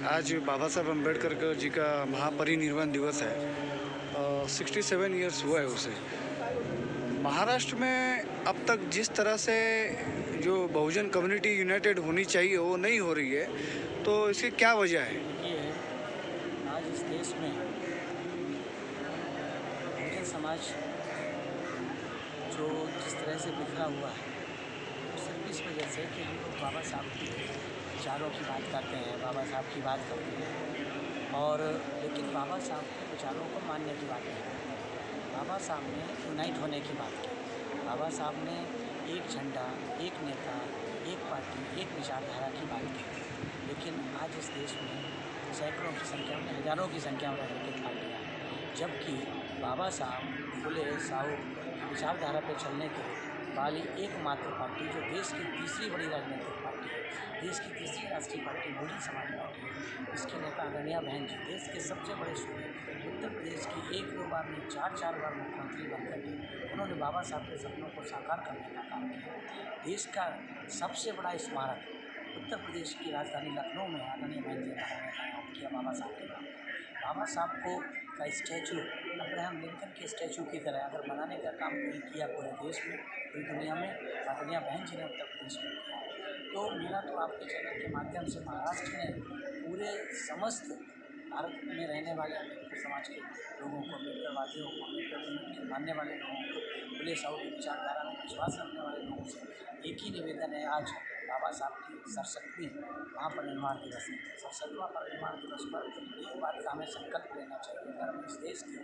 आज बाबा साहब अंबेडकर जी का महापरिनिर्वाण दिवस है। सिक्सटी सेवन ईयर्स हुआ है उसे। महाराष्ट्र में अब तक जिस तरह से जो बहुजन कम्युनिटी यूनाइटेड होनी चाहिए, वो नहीं हो रही है तो इसकी क्या वजह है? ये आज इस देश में बहुजन समाज जो जिस तरह से बिखरा हुआ है इस वजह से कि हम लोग बाबा साहब के विचारों की बात करते हैं, बाबा साहब की बात करते हैं। और लेकिन बाबा साहब के विचारों को मानने की बात नहीं बाबा साहब ने यूनाइट होने की बात की। बाबा साहब ने एक झंडा, एक नेता, एक पार्टी, एक विचारधारा की बात की। लेकिन आज इस देश में सैकड़ों की संख्या में, हज़ारों की संख्या में राजनीतिक पार्टियाँ जबकि बाबा साहब खुले साहू, विचारधारा पर चलने के वाली एकमात्र पार्टी जो देश की तीसरी बड़ी राजनीतिक पार्टी है। देश की तीसरी राष्ट्रीय पार्टी बहुजन समाज पार्टी है। इसके नेता आदरणीय बहन जी, देश के सबसे बड़े सूबे उत्तर प्रदेश की एक दो बार में चार चार बार मुख्यमंत्री बन करके उन्होंने बाबा साहब के सपनों को साकार करने का काम किया। देश का सबसे बड़ा स्मारक, उत्तर प्रदेश की राजधानी लखनऊ में आदरणीय बहन जी किया बाबा साहब के नाम। बाबा साहब को का स्टैचू, अब्राहम लिंकन के स्टैचू की तरह अगर बनाने का काम कहीं किया पूरे देश में, पूरी दुनिया में आदरणीय बहन जी ने उत्तर प्रदेश में किया तो मेरा तो आपके चैनल के माध्यम से महाराष्ट्र ने पूरे समस्त भारत में रहने वाले अंबेडकर समाज के लोगों को अम्बेडकरवादियों को अंबेडकर के मानने वाले लोगों को साहू की विचारधारा में विश्वास रखने वाले लोगों से एक ही निवेदन है, आज बाबा साहब की सड़सठवीं महापरिनिर्वाण दिवस सड़सठवां परिनिर्वाण दिवस पर एक बात का हमें संकल्प लेना चाहिए अगर हम इस देश की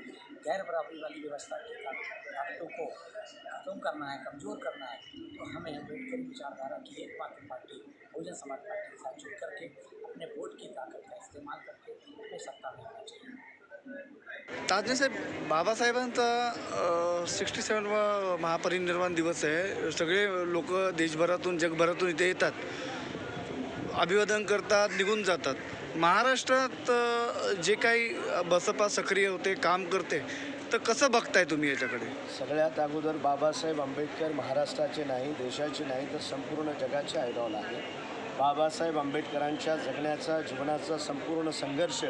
गैर बराबरी वाली व्यवस्था के ताकतों को खत्म करना है, कमज़ोर करना है तो हमें अंबेडकर विचारधारा की एक एकमात्र पार्टी, बहुजन समाज पार्टी के साथ जुड़ करके अपने वोट की ताकत का इस्तेमाल करके हमें सत्ता में आना चाहिए। ताजने साहेब बाबासाहेबांचा सिक्स्टी सेवन महापरिनिर्वाण दिवस आहे. सगळे लोक देशभरातून जगभरातून इथे येतात. अभिवादन करतात निघून जातात. महाराष्ट्रात जे काही बसपा सक्रिय होते काम करते तर कसं बघताय तुम्ही याच्याकडे? सगळ्यात अगोदर बाबासाहेब आंबेडकर महाराष्ट्राचे नाही देशाचे नाही तर संपूर्ण जगाचे आयडॉल आहे बाबासाहेब आंबेडकरांच्या जगण्याचा जीवनाचा संपूर्ण संघर्ष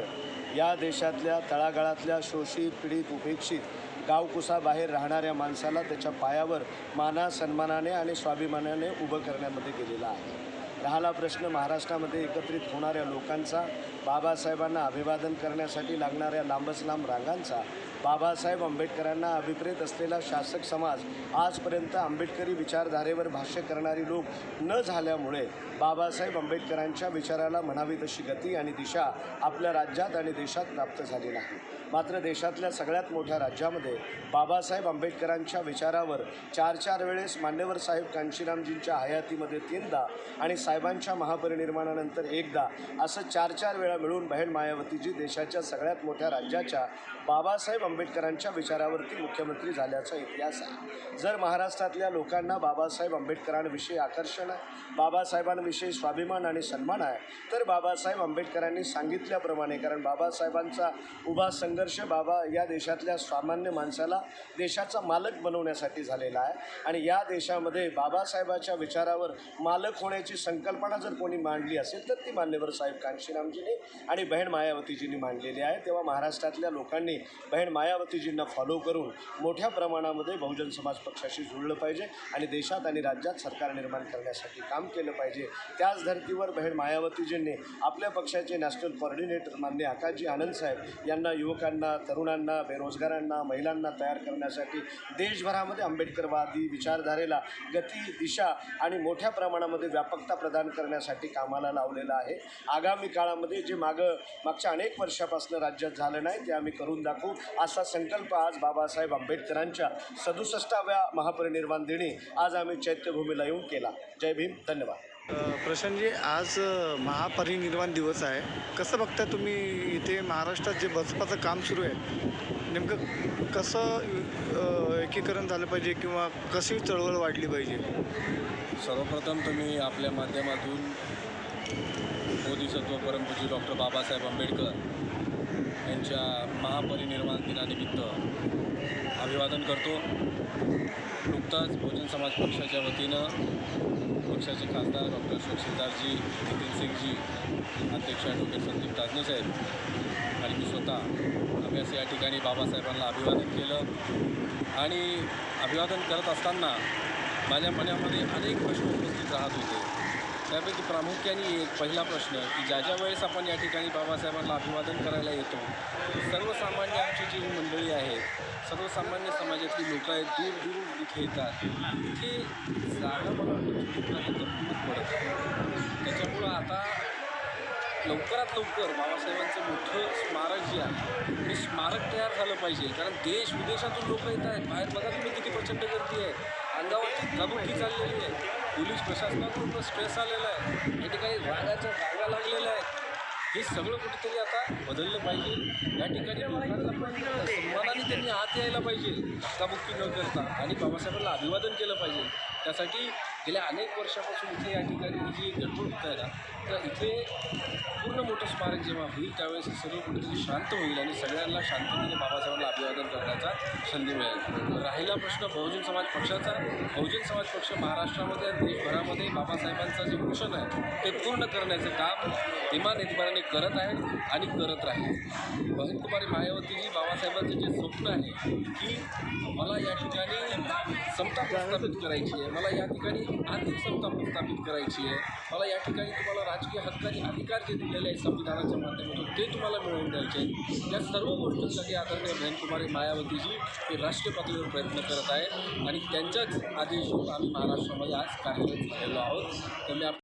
या देशातल्या तळागाळातल्या शोषित पीडित उपेक्षित गावकुसाबाहेर राहणाऱ्या माणसाला त्याच्या पायावर माना सन्मानाने आणि स्वाभिमानाने उभं करण्यामध्ये गेलेला आहे. राहिला प्रश्न महाराष्ट्रामध्ये एकत्रित होणाऱ्या लोकांचा बाबासाहेबांना अभिवादन करण्यासाठी लागणाऱ्या लांबच लांब रांगांचा बाबासाहेब आंबेडकरांना अभिप्रेत असलेला शासक समाज आजपर्यंत आंबेडकरी विचारधारेवर भाष्य करणारी लोक न झाल्यामुळे बाबासाहेब आंबेडकरांच्या विचाराला म्हणावी तशी गती आणि दिशा आपल्या राज्यात आणि देशात प्राप्त झाली नाही. मात्र देशातल्या सगळ्यात मोठ्या राज्यामध्ये बाबासाहेब आंबेडकरांच्या विचारावर चार चार वेळेस मान्यवर साहेब कांशीरामजींच्या हयातीमध्ये तीनदा आणि साहेबांच्या महापरिनिर्माणानंतर एकदा असं चार चार वेळा मिळून बहीण मायावतीजी देशाच्या सगळ्यात मोठ्या राज्याच्या बाबासाहेब आंबेडकरांच्या विचारावरती मुख्यमंत्री झाल्याचा इतिहास आहे. जर महाराष्ट्रातल्या लोकांना बाबासाहेब आंबेडकरांविषयी आकर्षण आहे बाबासाहेबांविषयी स्वाभिमान आणि सन्मान आहे तर बाबासाहेब आंबेडकरांनी सांगितल्याप्रमाणे कारण बाबासाहेबांचा उभा संघर्ष बाबा या देशातल्या सामान्य माणसाला देशाचा मालक बनवण्यासाठी झालेला आहे. आणि या देशामध्ये बाबासाहेबाच्या विचारावर मालक होण्याची संकल्पना जर कोणी मांडली असेल तर ती मान्यवर साहेब कांशीरामजींनी आणि बहीण मायावतीजींनी मांडलेली आहे. तेव्हा महाराष्ट्रातल्या लोकांनी बहीण मायावतीजींना फॉलो करून मोठ्या प्रमाणामध्ये बहुजन समाज पक्षाशी जुळलं पाहिजे आणि देशात आणि राज्यात सरकार निर्माण करण्यासाठी काम केलं पाहिजे. त्याच धर्तीवर बहीण मायावतीजींनी आपल्या पक्षाचे नॅशनल कॉर्डिनेटर मान्य आकाजी आनंद साहेब यांना युवकांना तरुणांना बेरोजगारांना महिलांना तयार करण्यासाठी देशभरामध्ये आंबेडकरवादी विचारधारेला गती दिशा आणि मोठ्या प्रमाणामध्ये व्यापकता प्रदान करण्यासाठी कामाला लावलेलं आहे. आगामी काळामध्ये जे मागं मागच्या अनेक वर्षापासून राज्यात झालं नाही ते आम्ही करून दाखवू. असा संकल्प आज बाबासाहेब आंबेडकरांच्या सदुसष्टाव्या महापरिनिर्वाण दिनी आज आम्ही चैत्यभूमीला येऊन केला. जय भीम. धन्यवाद. प्रशांतजी आज महापरिनिर्वाण दिवस आहे. कसं बघताय तुम्ही इथे महाराष्ट्रात जे बसपाचं काम सुरू आहे नेमकं कसं एकीकरण झालं पाहिजे किंवा कशी चळवळ वाढली पाहिजे? सर्वप्रथम तुम्ही आपल्या माध्यमातून बोधिसत्व परमपूजी डॉक्टर बाबासाहेब आंबेडकर यांच्या महापरिनिर्वाण दिनानिमित्त अभिवादन करतो. नुकताच बहुजन समाज पक्षाच्या वतीनं पक्षाचे खासदार डॉक्टर शशिदारजी नितीन सिंगजी अध्यक्ष ॲडव्होकेट संदीप ताजने साहेब आणि मी स्वतः आम्ही असं या ठिकाणी बाबासाहेबांना अभिवादन केलं. आणि अभिवादन करत असताना माझ्या मनामध्ये अनेक प्रश्न उपस्थित राहत होते. त्यापैकी प्रामुख्याने एक पहिला प्रश्न की ज्या ज्या वेळेस आपण या ठिकाणी बाबासाहेबांना अभिवादन करायला येतो सर्वसामान्य आमची जी मंडळी आहेत सर्वसामान्य समाजातली लोकं आहेत दूर दूर इथे येतात. इथे जागा मला वाटतं पडत त्याच्यामुळं आता लवकरात लवकर बाबासाहेबांचं मोठं स्मारक जे आहे हे स्मारक तयार झालं पाहिजे. कारण देश विदेशातून लोक येत आहेत. बाहेर बघा तुम्ही किती प्रचंड गर्दी आहे. अंगावरती धकाबुक्की चाललेली आहे. पोलीस प्रशासनाकडून स्ट्रेस आलेला आहे. या ठिकाणी रागाच्या रागा लागलेल्या आहेत हे सगळं कुठेतरी आता बदललं पाहिजे. या ठिकाणी लोकांना सन्मानाने त्यांनी आत यायला पाहिजे. धक्काबुक्की न करता. आणि बाबासाहेबांना अभिवादन केलं पाहिजे. त्यासाठी गेल्या अनेक वर्षापासून इथे या ठिकाणी जी गडबड होत आहे ना तर इथे पूर्ण मोठं स्मारक जेव्हा होईल त्यावेळेस सगळं कुठेतरी शांत होईल आणि सगळ्यांना शांततेने बाबासाहेबांना अभिवादन करण्याचा संधी मिळेल. राहिला प्रश्न बहुजन समाज पक्षाचा. बहुजन समाज पक्ष महाराष्ट्रामध्ये देशभरामध्ये बाबासाहेबांचं जे मिशन आहे ते पूर्ण करण्याचं काम इमान एतबाराने करत आहे आणि करत राहील. बहन कुमारी मायावतीजी बाबासाहेबांचं जे स्वप्न आहे की मला या ठिकाणी समता प्रस्थापित करायची आहे मला या ठिकाणी आर्थिक समता प्रस्थापित करायची आहे मला या ठिकाणी तुम्हाला राजकीय हक्काचे अधिकार जे दिलेले आहेत संविधानाच्या माध्यमातून ते तुम्हाला मिळवून द्यायचे आहेत. या सर्व गोष्टींसाठी आदरणीय बहनकुमारी मायावतीजी हे राष्ट्रीय पातळीवर प्रयत्न करत आहेत आणि त्यांच्याच आदेश आम्ही महाराष्ट्रामध्ये आज कार्यरत झालेलो आहोत. तर मी